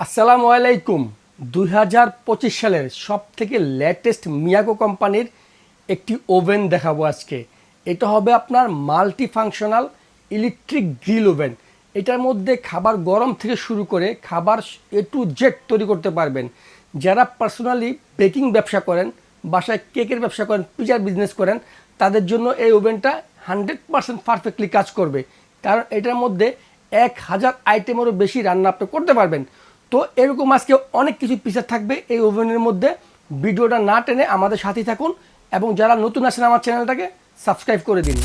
আসসালামু আলাইকুম। দুই হাজার পঁচিশ সালের সব থেকে লেটেস্ট মিয়াকো কোম্পানির একটি ওভেন দেখাবো আজকে। এটা হবে আপনার multi functional electric grill oven এটার মধ্যে খাবার গরম থেকে শুরু করে খাবার এ টু জেড তৈরি করতে পারবেন। যারা পার্সোনালি বেকিং ব্যবসা করেন, বাসায় কেকের ব্যবসা করেন পিজার বিজনেস করেন, তাদের জন্য এই ওভেনটা হান্ড্রেড পার্সেন্ট পারফেক্টলি কাজ করবে। কারণ এটার মধ্যে এক হাজার আইটেমেরও বেশি রান্না আপনি করতে পারবেন। তো এরকম আজকে অনেক কিছু পিসার থাকবে এই ওভেনের মধ্যে। ভিডিওটা না টেনে আমাদের সাথেই থাকুন এবং যারা নতুন আসেন আমার চ্যানেলটাকে সাবস্ক্রাইব করে দিন।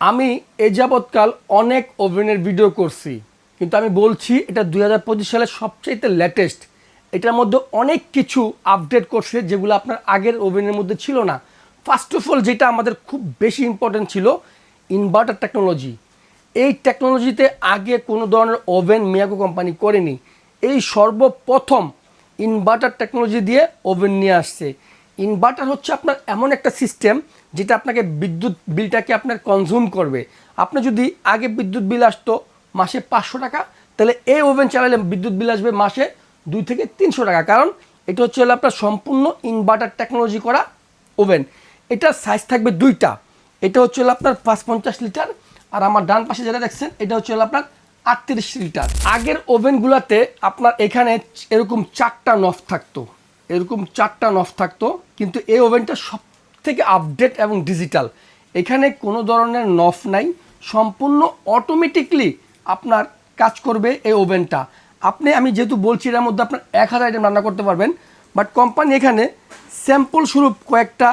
আমি এ যাবৎকাল অনেক ওভেনের ভিডিও করছি, কিন্তু আমি বলছি এটা দুই হাজার পঁচিশ সালের সবচেয়ে লেটেস্ট এটার মধ্যে অনেক কিছু আপডেট করছে যেগুলো আপনার আগের ওভেনের মধ্যে ছিল না। ফার্স্ট অফ অল যেটা আমাদের খুব বেশি ইম্পর্টেন্ট ছিল ইনভার্টার টেকনোলজি এই টেকনোলজিতে আগে কোনো ধরনের ওভেন মিয়াকো কোম্পানি করেনি। এই সর্বপ্রথম ইনভার্টার টেকনোলজি দিয়ে ওভেন নিয়ে আসছে। ইনভার্টার হচ্ছে আপনার এমন একটা সিস্টেম যেটা আপনাকে বিদ্যুৎ বিলটাকে আপনার কনজিউম করবে। আপনি যদি আগে বিদ্যুৎ বিল আসতো মাসে পাঁচশো টাকা, তাহলে এই ওভেন চালালে বিদ্যুৎ বিল আসবে মাসে দুই থেকে তিনশো টাকা। কারণ এটা হচ্ছে হলো আপনার সম্পূর্ণ ইনভার্টার টেকনোলজি করা ওভেন এটা সাইজ থাকবে দুইটা। এটা হচ্ছে হলো আপনার পাঁচ পঞ্চাশ লিটার আর আমার ডান পাশে যেটা দেখছেন, এটা হচ্ছে হলো আপনার আটত্রিশ লিটার। আগের ওভেনগুলোতে আপনার এখানে এরকম চারটা নফ থাকতো। এরকম চারটা নফ থাকতো, কিন্তু এই ওভেনটা সব থেকে আপডেট এবং ডিজিটাল এখানে কোনো ধরনের নফ নাই, সম্পূর্ণ অটোমেটিকলি আপনার কাজ করবে এই ওভেনটা। আপনি, আমি যেহেতু বলছি এর মধ্যে আপনার এক হাজার আইটেম রান্না করতে পারবেন বাট কোম্পানি এখানে স্যাম্পল স্বরূপ কয়েকটা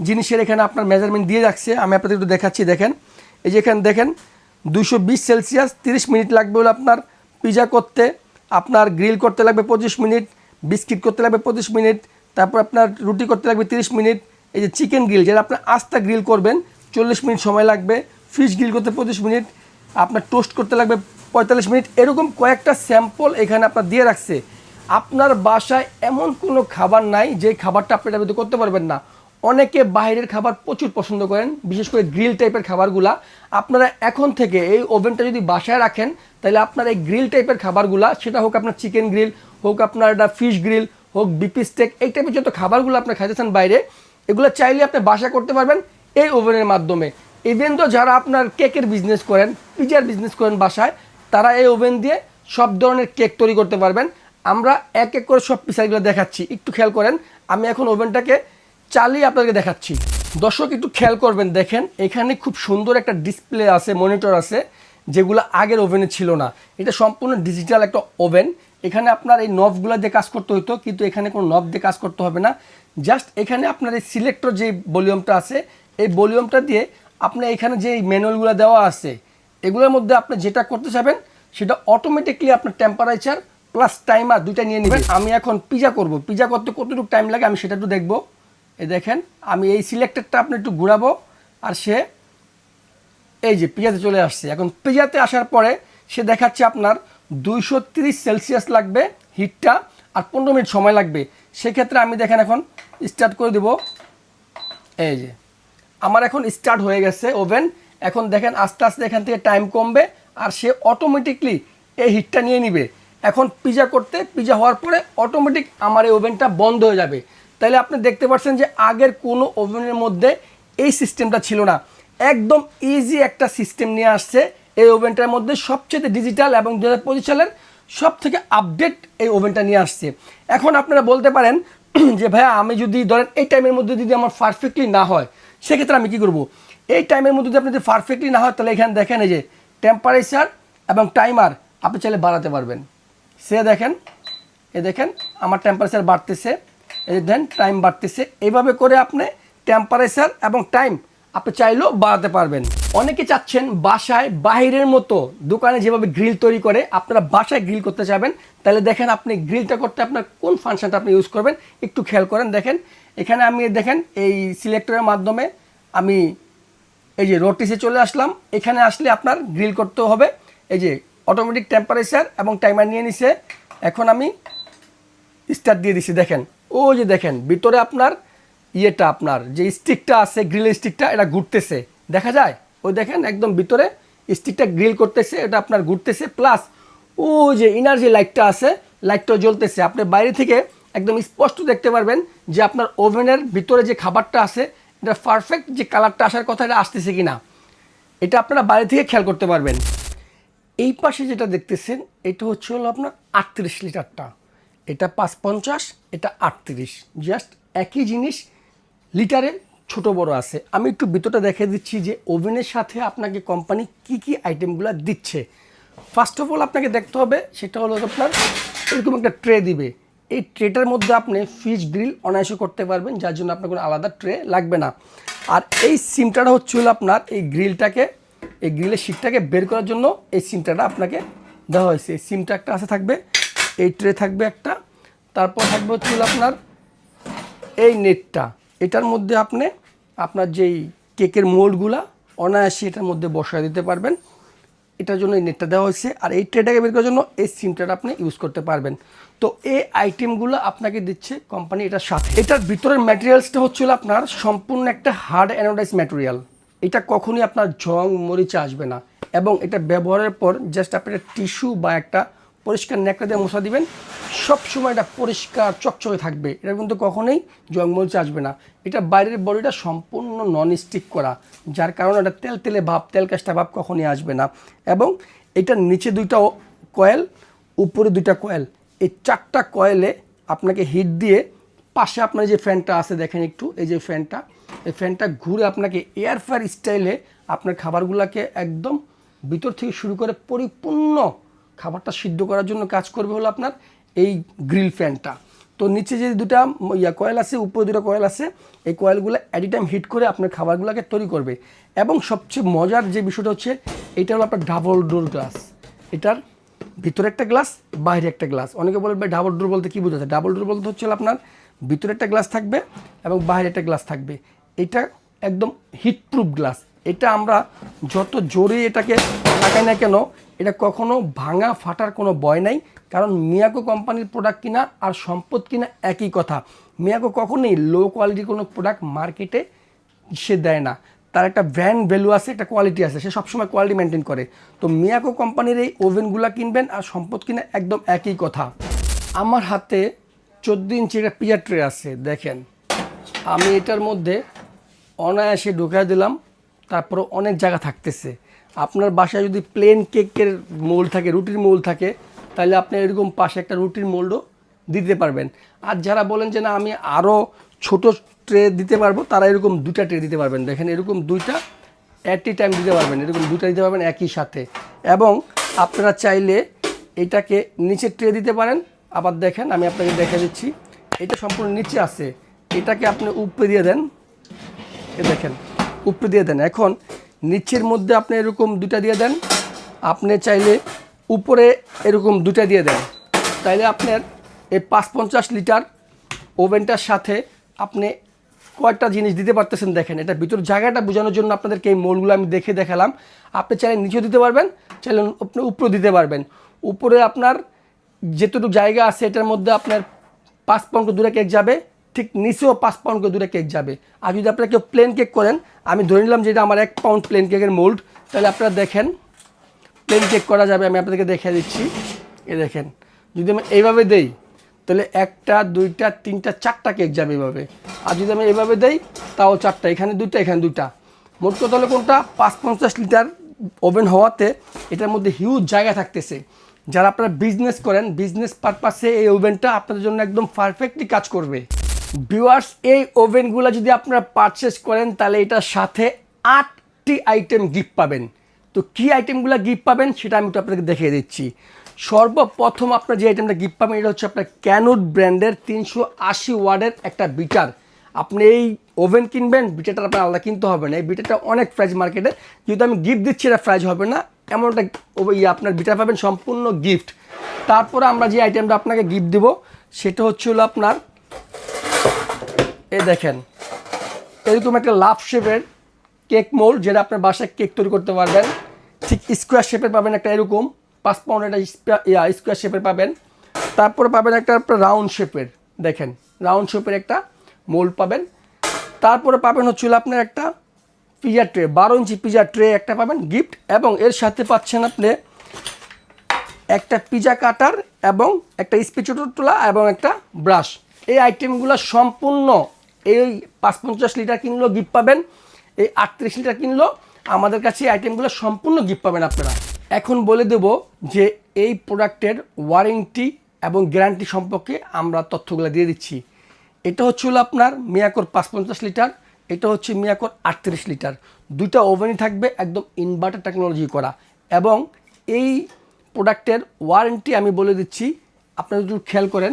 জিনিসের এখানে আপনার মেজারমেন্ট দিয়ে রাখছে। আমি আপনাদের একটু দেখাচ্ছি, দেখেন। এই যে এখানে দেখেন দুশো বিশ সেলসিয়াস তিরিশ মিনিট লাগবে হলো আপনার পিজা করতে, আপনার গ্রিল করতে লাগবে পঁচিশ মিনিট, বিস্কিট করতে লাগবে পঁচিশ মিনিট, তারপর আপনার রুটি করতে লাগবে তিরিশ মিনিট, এই যে চিকেন গ্রিল, যেটা আপনার আস্তা গ্রিল করবেন, চল্লিশ মিনিট সময় লাগবে, ফিশ গ্রিল করতে পঁচিশ মিনিট, আপনার টোস্ট করতে লাগবে পঁয়তাল্লিশ মিনিট, এরকম কয়েকটা স্যাম্পল এখানে আপনার দিয়ে রাখছে। আপনার বাসায় এমন কোনো খাবার নাই, যে খাবারটা আপনি করতে পারবেন না। অনেকে বাইরের খাবার প্রচুর পছন্দ করেন, বিশেষ করে গ্রিল টাইপের খাবারগুলা। আপনারা এখন থেকে এই ওভেনটা যদি বাসায় রাখেন, তাহলে আপনার এই গ্রিল টাইপের খাবারগুলা, সেটা হোক আপনার চিকেন গ্রিল, হোক আপনার একটা ফিশ গ্রিল, হোক বিপি স্টেক, এই টাইপের যত খাবারগুলো আপনি খাইতেছেন বাইরে, এগুলো চাইলে আপনি বাসা করতে পারবেন এই ওভেনের মাধ্যমে। ইভেন তো যারা আপনার কেকের বিজনেস করেন, পিজার বিজনেস করেন বাসায়, তারা এই ওভেন দিয়ে সব ধরনের কেক তৈরি করতে পারবেন। আমরা এক এক করে সব পিসাইগুলো দেখাচ্ছি। একটু খেয়াল করেন, আমি এখন ওভেনটাকে চালিয়ে আপনাদেরকে দেখাচ্ছি। দর্শক, একটু খেয়াল করবেন, দেখেন, এখানে খুব সুন্দর একটা ডিসপ্লে আছে, মনিটর আছে, যেগুলো আগের ওভেনে ছিল না। এটা সম্পূর্ণ ডিজিটাল একটা ওভেন। এখানে আপনার এই নবগুলো দিয়ে কাজ করতে হতো কিন্তু এখানে কোনো নব দিয়ে কাজ করতে হবে না। জাস্ট এখানে আপনার এই সিলেক্টর যে ভলিউমটা আছে, এই ভলিউমটা দিয়ে আপনার এখানে যে ম্যানুয়ালগুলো দেওয়া আছে, এগুলোর মধ্যে আপনি যেটা করতে চাবেন সেটা অটোমেটিকলি আপনার টেম্পারেচার প্লাস টাইমার দুইটা নিয়ে নেবেন। আমি এখন পিজা করব। পিজা করতে কতটুকু টাইম লাগে আমি সেটা একটু দেখব। এই দেখেন, আমি এই সিলেক্টেডটা আপনি একটু ঘুরাবো, আর সে এই যে পিজাতে চলে আসছে। এখন পিজাতে আসার পরে সে দেখাচ্ছে আপনার দুইশো সেলসিয়াস লাগবে হিটটা, আর পনেরো মিনিট সময় লাগবে। সেক্ষেত্রে আমি দেখেন এখন স্টার্ট করে দেব। এই যে, আমার এখন স্টার্ট হয়ে গেছে ওভেন এখন দেখেন আস্তে আস্তে এখান থেকে টাইম কমবে, আর সে অটোমেটিকলি এই হিটটা নিয়ে নিবে। এখন পিজা করতে পিজা হওয়ার পরে অটোমেটিক আমার এই ওভেনটা বন্ধ হয়ে যাবে। তাহলে আপনি দেখতে পাচ্ছেন যে আগের কোনো ওভেনের মধ্যে এই সিস্টেমটা ছিল না। একদম ইজি একটা সিস্টেম নিয়ে আসছে এই ওভেনটার মধ্যে সবচেয়ে ডিজিটাল এবং দু হাজার পঁচিশ সালের সব থেকে আপডেট এই ওভেনটা নিয়ে আসছে। এখন আপনারা বলতে পারেন যে ভাইয়া, আমি যদি ধরেন এই টাইমের মধ্যে যদি আমার পারফেক্টলি না হয়, সেক্ষেত্রে আমি কী করব? এই টাইমের মধ্যে যদি আপনি যদি পারফেক্টলি না হয়, তাহলে এখানে দেখেন এই যে টেম্পারেচার এবং টাইমার আপনি চাইলে বাড়াতে পারবেন। সে দেখেন, এ দেখেন, আমার টেম্পারেচার বাড়তেছে। দেন টাইম বাড়তেছে। এইভাবে করে আপনি টেম্পারেচার এবং টাইম আপনি চাইলেও বাড়াতে পারবেন। অনেকে চাচ্ছেন বাসায় বাইরের মতো দোকানে যেভাবে গ্রিল তৈরি করে, আপনারা বাসায় গ্রিল করতে চাবেন। তাহলে দেখেন আপনি গ্রিলটা করতে আপনার কোন ফাংশনটা আপনি ইউজ করবেন, একটু খেয়াল করেন, দেখেন। এখানে আমি দেখেন এই সিলেক্টরের মাধ্যমে আমি এই যে রোটিসে চলে আসলাম। এখানে আসলে আপনার গ্রিল করতে হবে। এই যে অটোমেটিক টেম্পারেচার এবং টাইমার নিয়ে নিছে। এখন আমি স্টার্ট দিয়ে দিছি, দেখেন। ও যে দেখেন, ভিতরে আপনার ইয়েটা আপনার, যে স্টিকটা আছে গ্রিলের স্টিকটা এটা ঘুরতেছে। দেখা যায়? ওই দেখেন, একদম ভিতরে স্টিকটা গ্রিল করতেছে, এটা আপনার ঘুরতেছে। প্লাস ও যে ইনার যে লাইটটা আছে লাইটটা জ্বলতেছে। আপনি বাইরে থেকে একদম স্পষ্ট দেখতে পারবেন যে আপনার ওভেনের ভিতরে যে খাবারটা আছে, এটা পারফেক্ট যে কালারটা আসার কথা এটা আসতেছে কি না এটা আপনারা বাইরে থেকে খেয়াল করতে পারবেন। এই পাশে যেটা দেখতেছেন, এটা হচ্ছে হলো আপনার আটত্রিশ লিটারটা। এটা পাঁচ পঞ্চাশ, এটা আটত্রিশ। জাস্ট একই জিনিস লিটারে ছোট বড় আছে। আমি একটু ভিতরটা দেখে দিচ্ছি যে ওভেনের সাথে আপনাকে কোম্পানি কি কি আইটেমগুলো দিচ্ছে। ফার্স্ট অফ অল আপনাকে দেখতে হবে, সেটা হলো আপনার এরকম একটা ট্রে দিবে। এই ট্রেটার মধ্যে আপনি ফিশ গ্রিল অনায়াসে করতে পারবেন, যার জন্য আপনার কোনো আলাদা ট্রে লাগবে না। আর এই সিমটাটা হচ্ছে হলো আপনার এই গ্রিলটাকে এই গ্রিলের শিটটাকে বের করার জন্য এই সিমটাটা আপনাকে দেওয়া হয়েছে। এই সিমটা একটা আছে থাকবে, এই ট্রে থাকবে একটা তারপর থাকবে হচ্ছে আপনার এই নেটটা। এটার মধ্যে আপনি আপনার যেই কেকের মোল্ডগুলা অনায়াসে এটার মধ্যে বসায় দিতে পারবেন। এটার জন্য এই নেটটা দেওয়া হয়েছে। আর এই ট্রেটাকে বের করার জন্য এই সিমটাটা আপনি ইউজ করতে পারবেন। তো এই আইটেমগুলো আপনাকে দিচ্ছে কোম্পানি এটার সাথে। এটার ভিতরের ম্যাটেরিয়ালসটা হচ্ছিল আপনার সম্পূর্ণ একটা হার্ড অ্যানোডাইজ ম্যাটেরিয়াল। এটা কখনই আপনার জং মরিচা আসবে না। এবং এটা ব্যবহারের পর জাস্ট আপনি একটা টিস্যু বা একটা পরিষ্কার ন্যাকড়া দিয়ে মশা দিবেন, সব সময় এটা পরিষ্কার, চকচকে থাকবে। এটা কিন্তু কখনোই জং মরিচা আসবে না। এটা বাইরের বডিটা সম্পূর্ণ নন স্টিক করা, যার কারণে এটা তেল তেলে ভাব, তেল কাজটা ভাব কখনই আসবে না। এবং এটার নিচে দুইটা কয়েল, উপরে দুইটা কয়েল। এই চারটা কয়েলে আপনাকে হিট দিয়ে পাশে আপনার যে ফ্যানটা আছে, দেখেন একটু, এই যে ফ্যানটা। এই ফ্যানটা ঘুরে আপনাকে এয়ার ফায়ার স্টাইলে আপনার খাবারগুলোকে একদম ভিতর থেকে শুরু করে পরিপূর্ণ খাবারটা সিদ্ধ করার জন্য কাজ করবে হলো আপনার এই গ্রিল ফ্যানটা তো নিচে যে দুটা ইয়া কয়েল আছে, উপরে দুটো কয়েল আছে, এই কয়েলগুলো অ্যাট টাইম হিট করে আপনার খাবারগুলোকে তৈরি করবে। এবং সবচেয়ে মজার যে বিষয়টা হচ্ছে, এটা হলো আপনার ডাবল ডোর গ্লাস এটার ভিতরে একটা গ্লাস বাইরে একটা গ্লাস অনেকে বলবে ডাবল ডোর বলতে কী বোঝাচ্ছে? ডাবল ডোর বলতে হচ্ছে আপনার ভিতরে একটা গ্লাস থাকবে এবং বাইরে একটা গ্লাস থাকবে। এটা একদম হিটপ্রুফ গ্লাস এটা আমরা যত জোরে এটাকে লাগাই না কেন, এটা কখনো ভাঙা, ফাটার কোনো ভয় নাই। কারণ মিয়াকো কোম্পানির প্রোডাক্ট কিনা আর সম্পদ কিনা একই কথা। মিয়াকো কখনোই লো কোয়ালিটির কোনো প্রোডাক্ট মার্কেটে সে দেয় না। তার একটা ব্র্যান্ড ভ্যালু আছে, একটা কোয়ালিটি আছে। সে সবসময় কোয়ালিটি মেনটেন করে। তো মিয়াকো কোম্পানির এই ওভেনগুলো কিনবেন আর সম্পদ কিনা একদম একই কথা। আমার হাতে চোদ্দ ইঞ্চি একটা পিজার ট্রে আছে, দেখেন। আমি এটার মধ্যে অনায়াসে ঢুকাই দিলাম। তারপরে অনেক জায়গা থাকতেছে। আপনার বাসায় যদি প্লেন কেকের মোল থাকে, রুটির মোল থাকে, তাহলে আপনি এরকম পাশে একটা রুটির মোল্ডও দিতে পারবেন। আর যারা বলেন যে না, আমি আরও ছোট ট্রে দিতে পারব, তারা এরকম দুটা ট্রে দিতে পারবেন। দেখেন এরকম দুইটা অ্যাট টাইম দিতে পারবেন, এরকম দুটা দিতে পারবেন একই সাথে। এবং আপনারা চাইলে এটাকে নিচে ট্রে দিতে পারেন। আবার দেখেন, আমি আপনাকে দেখে দিচ্ছি, এটা সম্পূর্ণ নিচে আছে। এটাকে আপনি উপরে দিয়ে দেন। এ দেখেন, উপরে দিয়ে দেন। এখন নিচের মধ্যে আপনি এরকম দুটা দিয়ে দেন। আপনি চাইলে উপরে এরকম দুটা দিয়ে দেন। তাইলে আপনার এই পাঁচ পঞ্চাশ লিটার ওভেনটার সাথে আপনি কয়েকটা জিনিস দিতে পারতেছেন দেখেন। এটা ভিতর জায়গাটা বোঝানোর জন্য আপনাদেরকে এই মোলগুলো আমি দেখে দেখালাম। আপনি চাইলে নিচেও দিতে পারবেন, চাইলে আপনি উপরে দিতে পারবেন। উপরে আপনার যেটুকু জায়গা আছে, এটার মধ্যে আপনার পাঁচ পাউন্ড দূরে কেক যাবে, ঠিক নিচেও পাঁচ পাউন্ড দূরে কেক যাবে। আর যদি আপনারা কেউ প্লেন কেক করেন আমি ধরে নিলাম যে এটা আমার এক পাউন্ড প্লেন কেকের মোল্ড তাহলে আপনারা দেখেন প্লেন কেক করা যাবে, আমি আপনাদেরকে দেখে দিচ্ছি। এ দেখেন, যদি আমি এইভাবে দেই, তাহলে একটা, দুইটা, তিনটা, চারটা কেক যাবে এভাবে আর যদি আমি এভাবে দেই, তাও চারটা, এখানে দুইটা এখানে দুইটা। মোট কথা হলো কোনটা? পাঁচ পঞ্চাশ লিটার ওভেন হওয়াতে এটার মধ্যে হিউজ জায়গা থাকতেছে। যারা আপনারা বিজনেস করেন বিজনেস পারপাসে এই ওভেনটা আপনাদের জন্য একদম পারফেক্টলি কাজ করবে। ভিউয়ার্স এই ওভেনগুলো যদি আপনারা পারচেস করেন, তাহলে এটার সাথে আটটি আইটেম গিফট পাবেন। তো কী আইটেমগুলো গিফট পাবেন, সেটা আমি একটু আপনাকে দেখিয়ে দিচ্ছি। সর্বপ্রথম আপনার যে আইটেমটা গিফট পাবেন, এটা হচ্ছে আপনার ক্যানুট ব্র্যান্ডের তিনশো আশি ওয়ার্ডের একটা বিটার। আপনি এই ওভেন কিনবেন, বিটারটা আপনার আলাদা কিনতে হবে না। এই বিটারটা অনেক প্রাইস মার্কেটে যেহেতু আমি গিফট দিচ্ছি, এটা প্রাইস হবে না। এমন একটা ইয়ে আপনার বিটার পাবেন, সম্পূর্ণ গিফট তারপরে আমরা যে আইটেমটা আপনাকে গিফট দেবো, সেটা হচ্ছে হলো আপনার এই দেখেন। এরকম একটা লাভ শেপের কেক মোল্ড যেটা আপনার বাসায় কেক তৈরি করতে পারবেন। ঠিক স্কোয়ার শেপের পাবেন একটা এরকম, পাঁচ পাউন্ড একটা ইয়া স্কোয়ার শেপের পাবেন। তারপরে পাবেন একটা আপনার রাউন্ড শেপের দেখেন। রাউন্ড শেপের একটা মোল্ড পাবেন। তারপরে পাবেন হচ্ছিল আপনার একটা পিজা ট্রে বারো ইঞ্চি পিজা ট্রে একটা পাবেন গিফট এবং এর সাথে পাচ্ছেন আপনি একটা পিজা কাটার এবং একটা স্পিচুটোলা এবং একটা ব্রাশ এই আইটেমগুলো সম্পূর্ণ এই পাঁচ পঞ্চাশ লিটার কিনলেও গিফট পাবেন। এই আটত্রিশ লিটার কিনলেও আমাদের কাছে এই আইটেমগুলো সম্পূর্ণ গিফট পাবেন আপনারা। এখন বলে দেব যে এই প্রোডাক্টের ওয়ারেন্টি এবং গ্যারান্টি সম্পর্কে আমরা তথ্যগুলো দিয়ে দিচ্ছি। এটা হচ্ছে হলো আপনার মিয়াকোর পাঁচ পঞ্চাশ লিটার, এটা হচ্ছে মিয়াকোর আটত্রিশ লিটার। দুইটা ওভেনই থাকবে একদম ইনভার্টার টেকনোলজি করা। এবং এই প্রোডাক্টের ওয়ারেন্টি আমি বলে দিচ্ছি। আপনারা যদি খেয়াল করেন,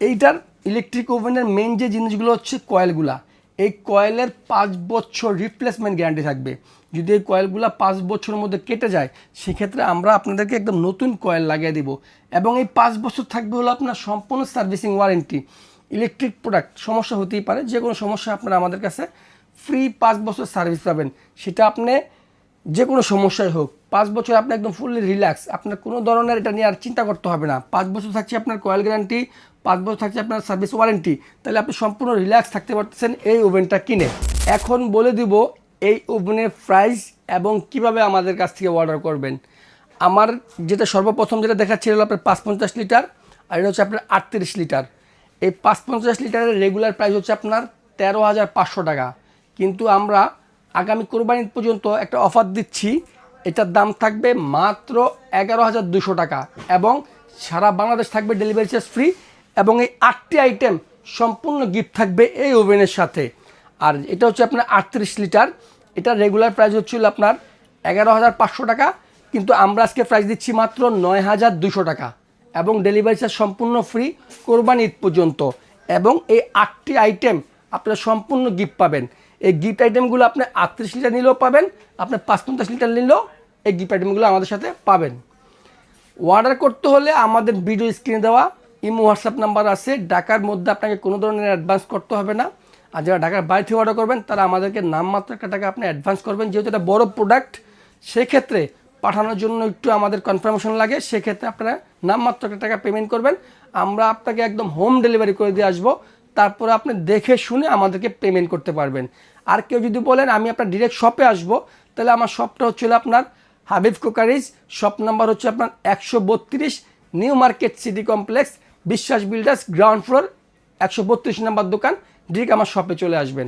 এইটার ইলেকট্রিক ওভেনের মেন যে জিনিসগুলো হচ্ছে কয়েলগুলা এই কয়েলের পাঁচ বছর রিপ্লেসমেন্ট গ্যারান্টি থাকবে। যদি এই কয়েলগুলো পাঁচ বছরের মধ্যে কেটে যায়, সেক্ষেত্রে আমরা আপনাদেরকে একদম নতুন কয়েল লাগিয়ে দিব। এবং এই পাঁচ বছর থাকবে হলো আপনার সম্পূর্ণ সার্ভিসিং ওয়ারেন্টি ইলেকট্রিক প্রোডাক্ট সমস্যা হতেই পারে, যে কোনো সমস্যা আপনারা আমাদের কাছে ফ্রি পাঁচ বছর সার্ভিস পাবেন। সেটা আপনি যে কোনো সমস্যাই হোক, পাঁচ বছর আপনি একদম ফুললি রিল্যাক্স আপনার কোনো ধরনের এটা নিয়ে আর চিন্তা করতে হবে না। পাঁচ বছর থাকছে আপনার কয়েল গ্যারান্টি পাঁচ বছর থাকছে আপনার সার্ভিস ওয়ারেন্টি, তাহলে আপনি সম্পূর্ণ রিল্যাক্স থাকতে পারতেছেন এই ওভেনটা কিনে। এখন বলে দিব এই ওভেনের প্রাইস এবং কীভাবে আমাদের কাছ থেকে অর্ডার করবেন। আমার যেটা সর্বপ্রথম যেটা দেখাচ্ছিল আপনার পাঁচ পঞ্চাশ লিটার, আর এটা হচ্ছে আপনার আটত্রিশ লিটার। এই পাঁচ পঞ্চাশ লিটারের রেগুলার প্রাইস হচ্ছে আপনার তেরো হাজার পাঁচশো টাকা। কিন্তু আমরা আগামী কোরবানি পর্যন্ত একটা অফার দিচ্ছি, এটার দাম থাকবে মাত্র এগারো হাজার দুশো টাকা এবং সারা বাংলাদেশ থাকবে ডেলিভারি চার্জ ফ্রি। এবং এই আটটি আইটেম সম্পূর্ণ গিফট থাকবে এই ওভেনের সাথে। আর এটা হচ্ছে আপনার আটত্রিশ লিটার এটা রেগুলার প্রাইস হচ্ছিল আপনার এগারো হাজার পাঁচশো টাকা, কিন্তু আমরা আজকে প্রাইস দিচ্ছি মাত্র নয় হাজার দুশো টাকা। এবং ডেলিভারি চার্জ সম্পূর্ণ ফ্রি কোরবানি ঈদ পর্যন্ত। এবং এই আটটি আইটেম আপনারা সম্পূর্ণ গিফট পাবেন। এই গিফট আইটেমগুলো আপনি আটত্রিশ লিটার নিলেও পাবেন, আপনি পাঁচ পঞ্চাশ লিটার নিলেও এই গিফট আইটেমগুলো আমাদের সাথে পাবেন। অর্ডার করতে হলে আমাদের ভিডিও স্ক্রিনে দেওয়া ইমো হোয়াটসঅ্যাপ নাম্বার আছে। ঢাকার মধ্যে আপনাকে কোনো ধরনের অ্যাডভান্স করতে হবে না। আর যারা ঢাকার বাইরে থেকে অর্ডার করবেন, তারা আমাদেরকে নামমাত্র একটা টাকা আপনি অ্যাডভান্স করবেন। যেহেতু এটা বড় প্রোডাক্ট সেক্ষেত্রে পাঠানোর জন্য একটু আমাদের কনফার্মেশন লাগে। সেক্ষেত্রে আপনারা নামমাত্র একটা টাকা পেমেন্ট করবেন। আমরা আপনাকে একদম হোম ডেলিভারি করে দিয়ে আসব। তারপরে আপনি দেখে শুনে আমাদেরকে পেমেন্ট করতে পারবেন। আর কেউ যদি বলেন, আমি আপনার ডিরেক্ট শপে আসব, তাহলে আমার শপটা হচ্ছিল আপনার হাবিব কোকারিজ শপ নাম্বার হচ্ছে আপনার একশো বত্রিশ new market city complex Biswas builders ground floor একশো বত্রিশ নাম্বার দোকান। ডিরেক্ট আমার শপে চলে আসবেন।